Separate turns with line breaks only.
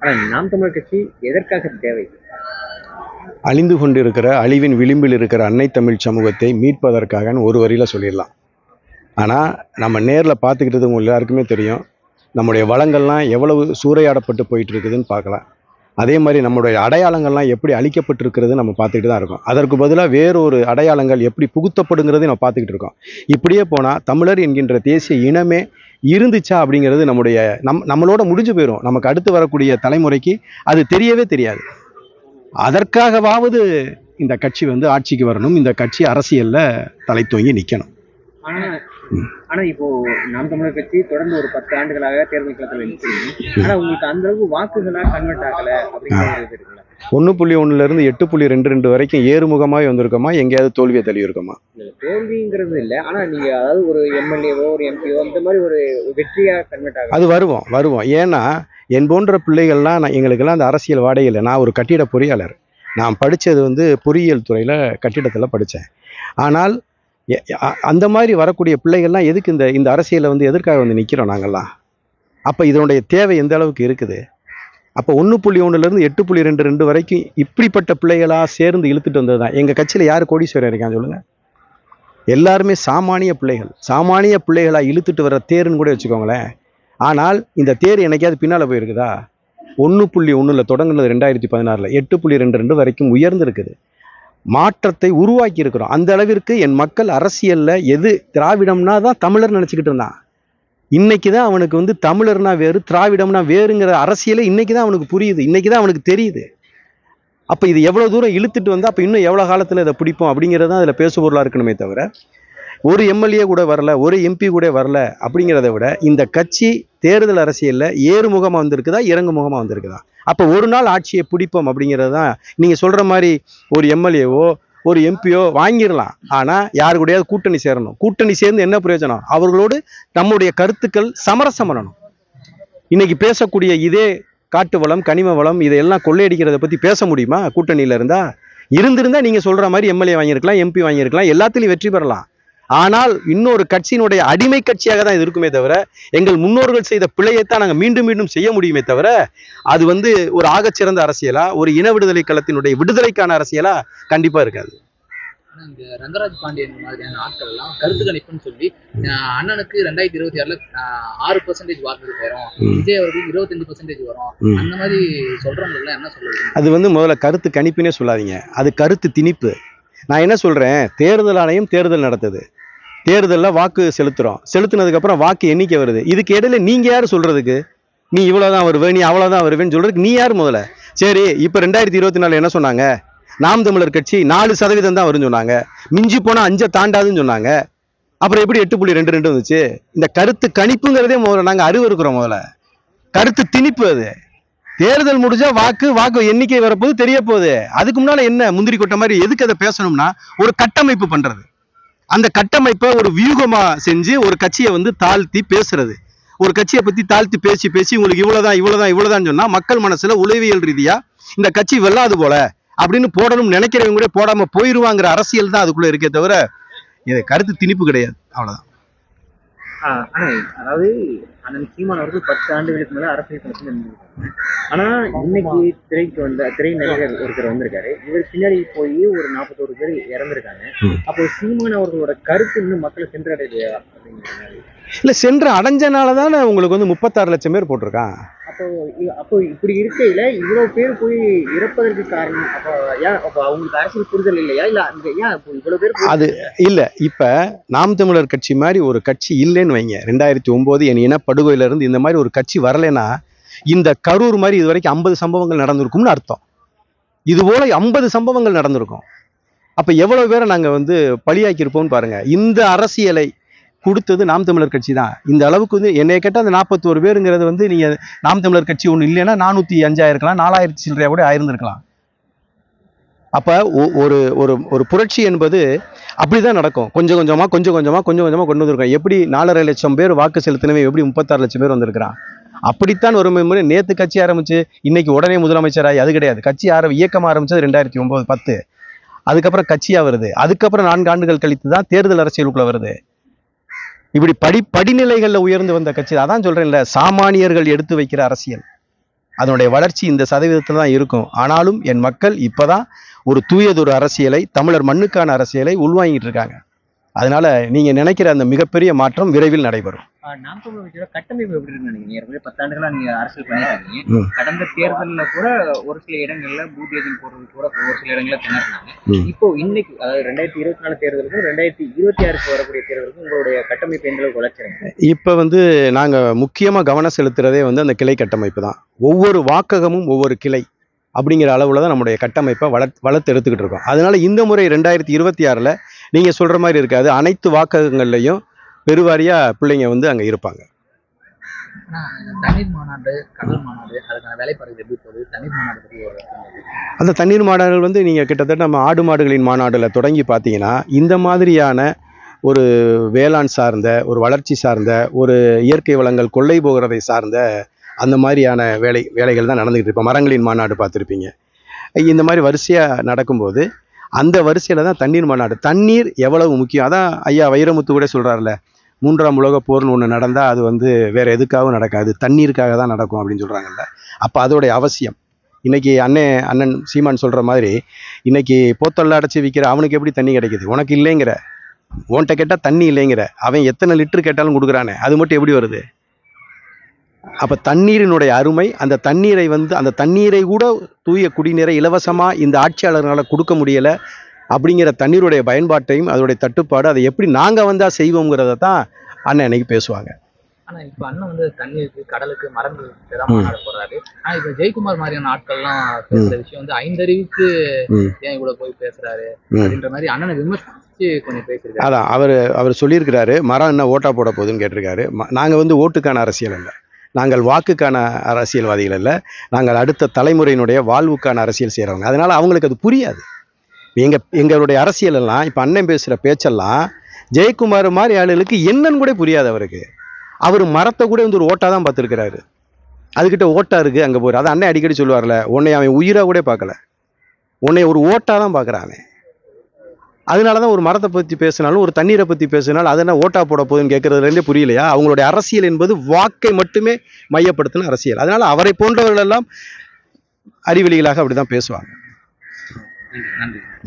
ஆனால் நாம் தமிழர் கட்சி எதற்காக தேவை
அழிந்து கொண்டிருக்கிற அழிவின் விளிம்பில் இருக்கிற அன்னை தமிழ் சமூகத்தை மீட்பதற்காக ஒரு வரியில் சொல்லிடலாம் ஆனால் நம்ம நேரில் பார்த்துக்கிட்டது உங்கள் எல்லாருக்குமே தெரியும் நம்முடைய வளங்கள்லாம் எவ்வளவு சூறையாடப்பட்டு போயிட்டு இருக்குதுன்னு பார்க்கலாம் அதே மாதிரி நம்மளுடைய அடையாளங்கள்லாம் எப்படி அழிக்கப்பட்டிருக்கிறது நம்ம பார்த்துக்கிட்டு தான் இருக்கோம் அதற்கு பதிலாக வேறொரு அடையாளங்கள் எப்படி புகுத்தப்படுங்கிறது நம்ம பார்த்துக்கிட்டு இருக்கோம் இப்படியே போனால் தமிழர் என்கின்ற தேசிய இனமே இருந்துச்சா அப்படிங்கிறது நம்முடைய நம் நம்மளோட முடிஞ்சு போயிடும் நமக்கு அடுத்து வரக்கூடிய தலைமுறைக்கு அது தெரியவே தெரியாது அதற்காகவாவது இந்த கட்சி வந்து ஆட்சிக்கு வரணும் இந்த கட்சி அரசியலில் தலை தூங்கி நிற்கணும்
ஆனா இப்போ நாம் தமிழர் கட்சி தொடர்ந்து ஒரு பத்து ஆண்டுகளாக தேர்தல் களத்தில் நிற்கிறீங்க ஆனா உங்களுக்கு அந்த அளவு வாக்குகளா கன்வெர்ட் ஆகல அப்படின்னு
ஒன்று புள்ளி ஒண்ணுல இருந்து எட்டு புள்ளி ரெண்டு ரெண்டு வரைக்கும் ஏறுமுகமாய் வந்திருக்கோமா எங்கேயாவது தோல்வியை தள்ளியிருக்கோமா
தோல்விங்கிறது இல்லை ஆனால் நீங்கள் அதாவது ஒரு எம்எல்ஏவோ ஒரு எம்பிஓ அந்த மாதிரி ஒரு வெற்றியாக கன்வெர்ட்
ஆகும் அது வருவோம் வருவோம் ஏன்னா என் போன்ற பிள்ளைகள்லாம் நான் எங்களுக்கெல்லாம் அந்த அரசியல் வாடகையில் நான் ஒரு கட்டிட பொறியாளர் நான் படித்தது வந்து பொறியியல் துறையில் கட்டிடத்தில் படித்தேன் ஆனால் அந்த மாதிரி வரக்கூடிய பிள்ளைகள்லாம் எதுக்கு இந்த இந்த அரசியலில் வந்து எதற்காக வந்து நிற்கிறோம் நாங்கள்லாம் அப்போ இதனுடைய தேவை எந்த அளவுக்கு இருக்குது அப்போ ஒன்று புள்ளி ஒன்றுலேருந்து எட்டு புள்ளி ரெண்டு ரெண்டு வரைக்கும் இப்படிப்பட்ட பிள்ளைகளாக சேர்ந்து இழுத்துட்டு வந்தது தான் எங்கள் கட்சியில் யார் கோடீஸ்வரர் இருக்கான்னு சொல்லுங்கள் எல்லாருமே சாமானிய பிள்ளைகள் சாமானிய பிள்ளைகளாக இழுத்துட்டு வர தேர்ன்னு கூட வச்சுக்கோங்களேன் ஆனால் இந்த தேர் என்னைக்காவது பின்னால் போயிருக்குதா ஒன்று புள்ளி ஒன்றில் தொடங்கினது ரெண்டாயிரத்தி பதினாறில் எட்டு புள்ளி ரெண்டு ரெண்டு வரைக்கும் உயர்ந்திருக்குது மாற்றத்தை உருவாக்கி இருக்கிறோம் அந்த அளவிற்கு என் மக்கள் அரசியலில் எது திராவிடம்னா தான் தமிழர் நினச்சிக்கிட்டு இருந்தான் இன்றைக்கி தான் அவனுக்கு வந்து தமிழர்னா வேறு திராவிடம்னா வேறுங்கிற அரசியலே இன்றைக்கி தான் அவனுக்கு புரியுது இன்றைக்கி தான் அவனுக்கு தெரியுது அப்போ இது எவ்வளோ தூரம் இழுத்துட்டு வந்தால் அப்போ இன்னும் எவ்வளோ காலத்தில் இதை பிடிப்போம் அப்படிங்கிறது தான் அதில் பேசுபொருளாக இருக்கணுமே தவிர ஒரு எம்எல்ஏ கூட வரல ஒரு எம்பி கூட வரல அப்படிங்கிறத விட இந்த கட்சி தேர்தல் அரசியலில் ஏறுமுகமாக வந்திருக்குதா இறங்கு முகமாக வந்திருக்குதா அப்போ ஒரு நாள் ஆட்சியை பிடிப்போம் அப்படிங்கிறது தான் நீங்கள் சொல்கிற மாதிரி ஒரு எம்எல்ஏவோ ஒரு எம்பியோ வாங்கிடலாம் ஆனால் யாரு கூடயாவது கூட்டணி சேரணும் கூட்டணி சேர்ந்து என்ன பிரயோஜனம் அவர்களோடு நம்முடைய கருத்துக்கள் சமரசம் பண்ணணும் இன்னைக்கு பேசக்கூடிய இதே காட்டு வளம் கனிம வளம் இதையெல்லாம் கொள்ளையடிக்கிறத பற்றி பேச முடியுமா கூட்டணியில் இருந்தால் இருந்திருந்தால் நீங்கள் சொல்கிற மாதிரி எம்எல்ஏ வாங்கியிருக்கலாம் எம்பி வாங்கியிருக்கலாம் எல்லாத்துலேயும் வெற்றி பெறலாம் ஆனால் இன்னொரு கட்சியினுடைய அடிமை கட்சியாக தான் இது இருக்குமே தவிர எங்கள் முன்னோர்கள் செய்த பிழையைத்தான் நாங்கள் மீண்டும் மீண்டும் செய்ய முடியுமே தவிர அது வந்து ஒரு ஆகச்சிறந்த அரசியலா ஒரு இன விடுதலை களத்தினுடைய விடுதலைக்கான அரசியலா கண்டிப்பா இருக்காது
ரங்கராஜ் பாண்டியன் மாதிரியான ஆட்கள் எல்லாம் கருத்து கணிப்புன்னு சொல்லி அண்ணனுக்கு ரெண்டாயிரத்தி இருபத்தி ஆறுல ஆறு பர்சன்டேஜ் வாக்குகள் வரும் விஜய் இருபத்தி அஞ்சு பர்சன்டேஜ் வரும் அந்த மாதிரி சொல்றவங்க எல்லாம் என்ன சொல்றது
அது வந்து முதல்ல கருத்து கணிப்புன்னே சொல்லாதீங்க அது கருத்து திணிப்பு நான் என்ன சொல்றேன் தேர்தல் ஆணையம் தேர்தல் நடத்துது தேர்தலில் வாக்கு செலுத்துகிறோம் செலுத்தினதுக்கப்புறம் வாக்கு எண்ணிக்கை வருது இதுக்கு இடையில நீங்கள் யார் சொல்கிறதுக்கு நீ இவ்வளோ தான் நீ அவ்வளோ தான் வருவேன்னு சொல்கிறதுக்கு நீ யார் முதல்ல சரி இப்போ ரெண்டாயிரத்தி இருபத்தி நாலு என்ன சொன்னாங்க நாம் தமிழர் கட்சி நாலு சதவீதம் தான் வரும்னு சொன்னாங்க மிஞ்சி போனால் அஞ்சை தாண்டாதுன்னு சொன்னாங்க அப்புறம் எப்படி எட்டு புள்ளி ரெண்டு ரெண்டு வந்துச்சு இந்த கருத்து கணிப்புங்கிறதே முதல்ல நாங்கள் இருக்கிறோம் முதல்ல கருத்து திணிப்பு அது தேர்தல் முடிஞ்சா வாக்கு வாக்கு எண்ணிக்கை வரப்போது தெரிய போகுது அதுக்கு முன்னால என்ன முந்திரி கொட்ட மாதிரி எதுக்கு அதை பேசணும்னா ஒரு கட்டமைப்பு பண்றது அந்த கட்டமைப்பை ஒரு வியூகமா செஞ்சு ஒரு கட்சியை வந்து தாழ்த்தி பேசுறது ஒரு கட்சியை பத்தி தாழ்த்தி பேசி பேசி உங்களுக்கு இவ்வளவுதான் இவ்வளவுதான் இவ்வளவுதான் சொன்னா மக்கள் மனசுல உளவியல் ரீதியா இந்த கட்சி வெல்லாது போல அப்படின்னு போடணும்னு நினைக்கிறவங்க கூட போடாம போயிருவாங்கிற அரசியல் தான் அதுக்குள்ள இருக்கே தவிர இது கருத்து திணிப்பு கிடையாது அவ்வளவுதான்
அதாவது அண்ணன் சீமான் அவர்கள் பத்து ஆண்டுகளுக்கு மேல அரசியல் களத்தில் ஆனா இன்னைக்கு திரைக்கு வந்த திரை நடிகர் ஒருத்தர் வந்திருக்காரு இவர் பின்னாடி போய் ஒரு நாற்பத்தோரு பேர் இறந்திருக்காங்க அப்போ சீமான் அவர்களோட கருத்து இன்னும் மக்களை சென்றடையலையா அப்படிங்கிற மாதிரி
இல்ல சென்று அடைஞ்சனாலதானே உங்களுக்கு வந்து முப்பத்தாறு லட்சம் பேர் போட்டிருக்கான்
அப்போ அப்போ இப்படி இருக்கையில இவ்வளவு பேர் போய் இறப்பதற்கு காரணம் அப்போ ஏன் அப்போ அவங்களுக்கு அரசியல் புரிதல் இல்லையா இல்ல அந்த ஏன்
அப்போ இவ்வளவு பேர் அது இல்லை இப்போ நாம் தமிழர் கட்சி மாதிரி ஒரு கட்சி இல்லைன்னு வைங்க ரெண்டாயிரத்தி ஒம்போது என் இருந்து இந்த மாதிரி ஒரு கட்சி வரலைன்னா இந்த கரூர் மாதிரி இது வரைக்கும் ஐம்பது சம்பவங்கள் நடந்திருக்கும்னு அர்த்தம் இது போல ஐம்பது சம்பவங்கள் நடந்திருக்கும் அப்போ எவ்வளோ பேரை நாங்கள் வந்து பலியாக்கியிருப்போம்னு பாருங்கள் இந்த அரசியலை கொடுத்தது நாம் தமிழர் கட்சி தான் இந்த அளவுக்கு வந்து என்னை கேட்டால் அந்த ஒரு பேருங்கிறது வந்து நீங்கள் நாம் தமிழர் கட்சி ஒன்று இல்லைன்னா நானூற்றி அஞ்சாயிருக்கலாம் நாலாயிரத்தி சில்லறையாக கூட ஆயிருந்திருக்கலாம் அப்போ ஒரு ஒரு ஒரு புரட்சி என்பது அப்படி தான் நடக்கும் கொஞ்சம் கொஞ்சமாக கொஞ்சம் கொஞ்சமாக கொஞ்சம் கொஞ்சமாக கொண்டு வந்திருக்கோம் எப்படி நாலரை லட்சம் பேர் வாக்கு செலுத்தினவே எப்படி முப்பத்தாறு லட்சம் பேர் வந்திருக்கிறான் அப்படித்தான் ஒரு முறை நேற்று கட்சி ஆரம்பிச்சு இன்னைக்கு உடனே முதலமைச்சராகி அது கிடையாது கட்சி ஆரம்பி இயக்கம் ஆரம்பிச்சது ரெண்டாயிரத்தி ஒம்பது பத்து அதுக்கப்புறம் கட்சியாக வருது அதுக்கப்புறம் நான்கு ஆண்டுகள் கழித்து தான் தேர்தல் அரசியலுக்குள்ளே வருது இப்படி படி படிநிலைகளில் உயர்ந்து வந்த கட்சி அதான் இல்லை சாமானியர்கள் எடுத்து வைக்கிற அரசியல் அதனுடைய வளர்ச்சி இந்த சதவீதத்தில் தான் இருக்கும் ஆனாலும் என் மக்கள் இப்போ தான் ஒரு தூயதொரு அரசியலை தமிழர் மண்ணுக்கான அரசியலை உள்வாங்கிட்டு இருக்காங்க அதனால நீங்க நினைக்கிற அந்த மிகப்பெரிய மாற்றம் விரைவில் நடைபெறும் கட்டமைப்பு எப்படி நீங்க அரசியல் கடந்த தேர்தலில் கூட ஒரு சில ஒரு சில இப்போ அதாவது ரெண்டாயிரத்தி இருபத்தி நாலு தேர்தலுக்கும் ரெண்டாயிரத்தி இருபத்தி ஆறுக்கு வரக்கூடிய தேர்தலுக்கும் உங்களுடைய கட்டமைப்பு இப்போ வந்து நாங்க முக்கியமா கவனம் செலுத்துறதே வந்து அந்த கிளை கட்டமைப்பு தான் ஒவ்வொரு வாக்ககமும் ஒவ்வொரு கிளை அப்படிங்கிற அளவுல தான் நம்முடைய கட்டமைப்பை வளர்த்து எடுத்துக்கிட்டு இருக்கோம் அதனால இந்த முறை ரெண்டாயிரத்தி இருபத்தி ஆறுல நீங்கள் சொல்கிற மாதிரி இருக்காது அனைத்து வாக்ககங்கள்லையும் பெருவாரியாக பிள்ளைங்க வந்து அங்கே இருப்பாங்க அந்த தண்ணீர் மாநாடுகள் வந்து நீங்கள் கிட்டத்தட்ட நம்ம ஆடு மாடுகளின் மாநாடுல தொடங்கி பார்த்தீங்கன்னா இந்த மாதிரியான ஒரு வேளாண் சார்ந்த ஒரு வளர்ச்சி சார்ந்த ஒரு இயற்கை வளங்கள் கொள்ளை போகிறதை சார்ந்த அந்த மாதிரியான வேலை வேலைகள் தான் நடந்துகிட்டு இருப்போம் மரங்களின் மாநாடு பார்த்துருப்பீங்க இந்த மாதிரி வரிசையாக நடக்கும்போது அந்த வரிசையில் தான் தண்ணீர் மாநாடு தண்ணீர் எவ்வளவு முக்கியம் அதான் ஐயா வைரமுத்து கூட சொல்கிறார்ல மூன்றாம் உலக போர்னு ஒன்று நடந்தால் அது வந்து வேறு எதுக்காகவும் நடக்காது தண்ணீருக்காக தான் நடக்கும் அப்படின்னு சொல்கிறாங்கல்ல அப்போ அதோடைய அவசியம் இன்றைக்கி அண்ணே அண்ணன் சீமான் சொல்கிற மாதிரி இன்றைக்கி போத்தொல்ல அடைச்சி விற்கிற அவனுக்கு எப்படி தண்ணி கிடைக்கிது உனக்கு இல்லைங்கிற உன்கிட்ட கேட்டால் தண்ணி இல்லைங்கிற அவன் எத்தனை லிட்டர் கேட்டாலும் கொடுக்குறானே அது மட்டும் எப்படி வருது அப்போ தண்ணீரினுடைய அருமை அந்த தண்ணீரை வந்து அந்த தண்ணீரை கூட தூய குடிநீரை இலவசமாக இந்த ஆட்சியாளர்களால் கொடுக்க முடியலை அப்படிங்கிற தண்ணீருடைய பயன்பாட்டையும் அதோடைய தட்டுப்பாடு அதை எப்படி நாங்கள் வந்தால் செய்வோங்கிறத தான் அண்ணன் இன்னைக்கு பேசுவாங்க அண்ணன் வந்து தண்ணீருக்கு கடலுக்கு மரங்கள் போறாரு ஆனா இப்ப ஜெயக்குமார் மாதிரியான ஆட்கள்லாம் விஷயம் வந்து ஐந்தறிவுக்கு ஏன் போய் பேசுறாரு அப்படின்ற மாதிரி அண்ணனை விமர்சிச்சு கொஞ்சம் அதான் அவர் அவர் சொல்லியிருக்கிறாரு மரம் என்ன ஓட்டா போட போகுதுன்னு கேட்டிருக்காரு நாங்க வந்து ஓட்டுக்கான அரசியல் இல்லை நாங்கள் வாக்குக்கான அரசியல்வாதிகள் அல்ல நாங்கள் அடுத்த தலைமுறையினுடைய வாழ்வுக்கான அரசியல் செய்கிறவங்க அதனால் அவங்களுக்கு அது புரியாது எங்கள் எங்களுடைய அரசியலெல்லாம் இப்போ அண்ணன் பேசுகிற பேச்செல்லாம் ஜெயக்குமார் மாதிரி ஆளுகளுக்கு என்னன்னு கூட புரியாது அவருக்கு அவர் மரத்தை கூட வந்து ஒரு ஓட்டாக தான் பார்த்துருக்கிறாரு அதுக்கிட்ட ஓட்டா இருக்குது அங்கே போய் அதை அண்ணன் அடிக்கடி சொல்லுவார்ல உன்னை அவன் உயிராக கூட பார்க்கல உன்னை ஒரு ஓட்டாக தான் பார்க்குறான் அதனால தான் ஒரு மரத்தை பற்றி பேசினாலும் ஒரு தண்ணீரை பற்றி பேசினாலும் அதை என்ன ஓட்டா போட போகுதுன்னு கேட்குறதுலேருந்தே புரியலையா அவங்களுடைய அரசியல் என்பது வாக்கை மட்டுமே மையப்படுத்தின அரசியல் அதனால் அவரை போன்றவர்கள் எல்லாம் அறிவெளிகளாக அப்படி தான் பேசுவாங்க நன்றி